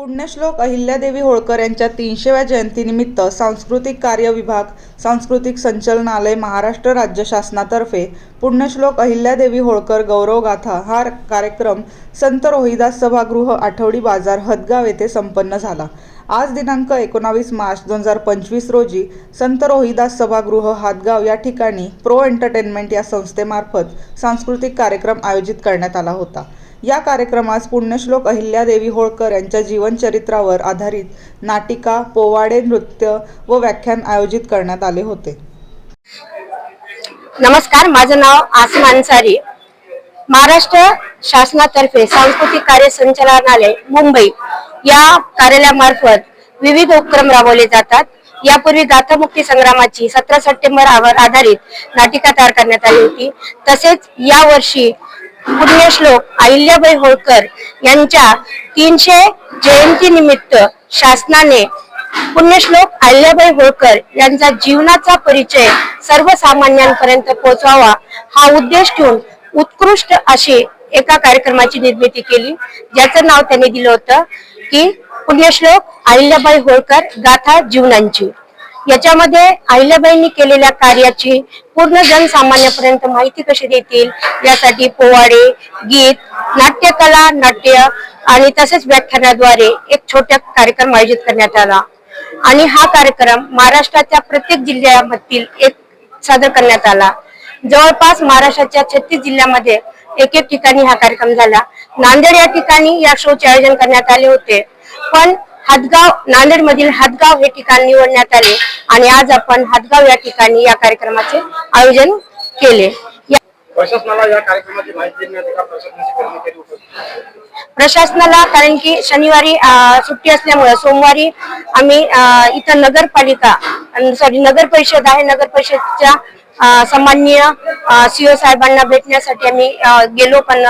पुण्यश्लोक अहिल्यादेवी होळकर यांच्या तीनशेव्या जयंतीनिमित्त सांस्कृतिक कार्य विभाग सांस्कृतिक संचलनालय महाराष्ट्र राज्य शासनातर्फे पुण्यश्लोक अहिल्यादेवी होळकर गौरवगाथा हा कार्यक्रम संत रोहिदास सभागृह आठवडी बाजार हदगाव येथे संपन्न झाला. आज दिनांक एकोणावीस मार्च दोन हजार पंचवीस रोजी संत रोहिदास सभागृह हादगाव या ठिकाणी प्रो एंटरटेनमेंट या संस्थेमार्फत सांस्कृतिक कार्यक्रम आयोजित करण्यात आला होता. या कार्यक्रमास पुण्यश्लोक अहिल्यादेवी होळकर यांच्या जीवनचरित्रावर आधारित नाटिका पोवाडे नृत्य व व्याख्यान आयोजित करण्यात आले होते. नमस्कार माझं नाव आसम अन्सारी. महाराष्ट्र शासनातर्फे सांस्कृतिक कार्य संचालनालय मुंबई. या कार्यालयामार्फत विविध उपक्रम राबवले जातात. यापूर्वी गाथामुक्ती संग्रामाची सतरा सप्टेंबरवर आधारित नाटिका तयार करण्यात आली होती. तसेच या वर्षी पुण्यश्लोक अहिल्याबाई होळकर यांच्या तीनशे जयंती निमित्त शासनाने पुण्यश्लोक अहिल्याबाई होळकर यांचा जीवनाचा परिचय सर्वसामान्यांपर्यंत पोहोचवावा हा उद्देश ठेवून उत्कृष्ट अशी एका कार्यक्रमाची निर्मिती केली. ज्याचं नाव त्यांनी दिलं होतं की पुण्यश्लोक अहिल्याबाई होळकर गाथा जीवनांची. याच्यामध्ये अहिल्याबाईंनी केलेल्या कार्याची पूर्ण जनसामान्यापर्यंत माहिती कशी देतील यासाठी पोवाडे गीत नाट्यकला नाट्य आणि तसेच व्याख्यानाद्वारे एक छोट्या कार्यक्रम आयोजित करण्यात आला. आणि हा कार्यक्रम महाराष्ट्राच्या प्रत्येक जिल्ह्यामधील एक सादर करण्यात आला. जवळपास महाराष्ट्राच्या छत्तीस जिल्ह्यामध्ये एक एक ठिकाणी हा कार्यक्रम झाला. नांदेड या ठिकाणी या शोचे आयोजन करण्यात आले होते. पण हातगाव नांदेड मधील हातगाव हे ठिकाण निवडण्यात आले आणि आज आपण हातगाव या ठिकाणी या कार्यक्रमाचे आयोजन केले. प्रशासनाला कारण की शनिवारी सुट्टी असल्यामुळे सोमवारी आम्ही इथं नगरपालिका सॉरी नगर परिषद आहे. नगर परिषदच्या अं, सन्माननीय सीओ साहेबांना भेटण्यासाठी आम्ही गेलो. पण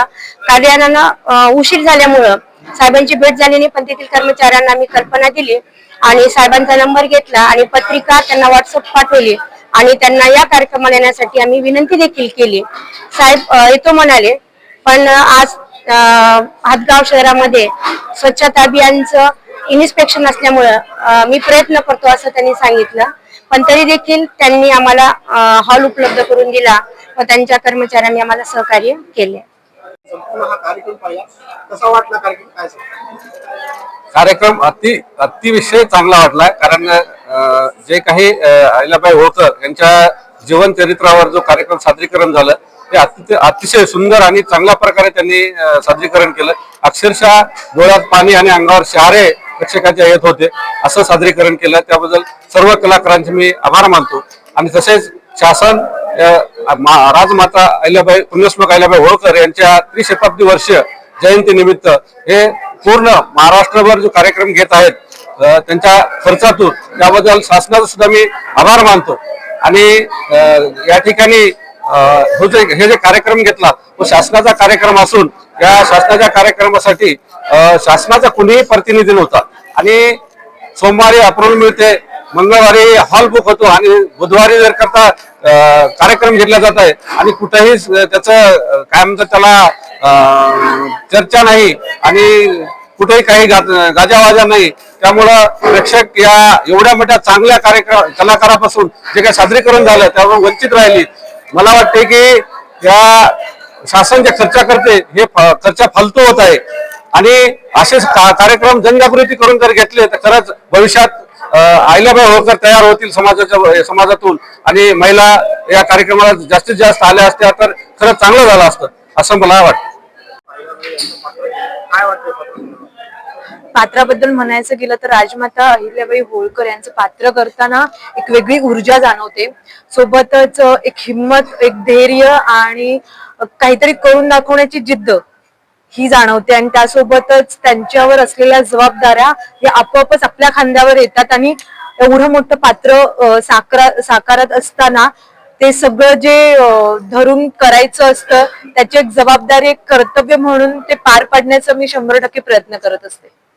कार्यालयानं उशीर झाल्यामुळं साहेबांची भेट झाली नाही पण तेथील कर्मचाऱ्यांना मी कल्पना दिली आणि साहेबांचा नंबर घेतला आणि पत्रिका त्यांना व्हॉट्सअप पाठवली आणि त्यांना या कार्यक्रमाला येण्यासाठी आम्ही विनंती देखील केली. साहेब येतो म्हणाले पण आज हातगाव शहरामध्ये स्वच्छता अभियानचं इन्स्पेक्शन असल्यामुळं मी प्रयत्न करतो असं त्यांनी सांगितलं. पण तरी देखील त्यांनी आम्हाला हॉल उपलब्ध करून दिला व त्यांच्या कर्मचाऱ्यांनी आम्हाला सहकार्य केले. संपूर्ण हा कार्यक्रम पाहिला. कसा वाटला कार्यक्रम? काय कार्यक्रम अति अतिविषय चांगला वाटला कारण अं, जे काही अं, अहिल्याबाई होळकर यांच्या जीवन चरित्रावर जो कार्यक्रम सादरीकरण झालं ते अति अतिशय सुंदर आणि चांगल्या प्रकारे त्यांनी अं, सादरीकरण केलं. अक्षरशः डोळ्यात पाणी आणि अंगावर शहारे प्रेक्षकांच्या येत होते असं सादरीकरण केलं. त्याबद्दल सर्व कलाकारांचे मी आभार मानतो. आणि तसेच शासन राजमाता अहिल्याबाई पुण्यश्लोक अहिल्याबाई होळकर यांच्या त्रिशताब्दी वर्ष जयंतीनिमित्त हे पूर्ण महाराष्ट्रभर जो कार्यक्रम घेत आहेत त्यांच्या खर्चातून त्याबद्दल शासनाचा सुद्धा मी आभार मानतो. आणि या ठिकाणी हे जे हे जे कार्यक्रम घेतला तो शासनाचा कार्यक्रम असून या शासनाच्या कार्यक्रमासाठी शासनाचा कुणीही प्रतिनिधी नव्हता. आणि सोमवारी अप्रूव्हल मिळते मंगळवारी हॉल बुक होतो आणि बुधवारी जर करता कार्यक्रम घेतला जात आहे आणि कुठेही त्याचं काय म्हणतात त्याला चर्चा नाही आणि कुठेही काही गाजावाजा नाही त्यामुळं प्रेक्षक या एवढ्या मोठ्या चांगल्या कार्यक्रम कलाकारापासून जे काही सादरीकरण झालं त्यावर वंचित राहिली. मला वाटते की या शासन जे खर्चा करते हे खर्चा फालतू होत आहे. आणि असे का- कार्यक्रम जनजागृती करून जर घेतले तर खरंच भविष्यात अहिल्याबाई होळकर तयार होतील समाजाच्या समाजातून आणि महिला या कार्यक्रमाला जास्तीत जास्त आल्या असत्या तर खरंच चांगलं झालं असतं असं मला वाटतं काय वाटतं पात्राला? पात्राबद्दल म्हणायचं गेलं तर राजमाता अहिल्याबाई होळकर यांचं पात्र करताना एक वेगळी ऊर्जा जाणवते सोबतच एक हिंमत एक धैर्य आणि काहीतरी करून दाखवण्याची जिद्द ही जाणवते आणि त्यासोबतच त्यांच्यावर असलेल्या जबाबदाऱ्या या आपोआपच आपल्या खांद्यावर येतात आणि एवढं मोठं पात्र अं, साकारा साकारत असताना ते सगळं जे धरून करायचं असतं त्याची एक जबाबदारी एक कर्तव्य म्हणून ते पार पाडण्याचा मी शंभर टक्के प्रयत्न करत असते.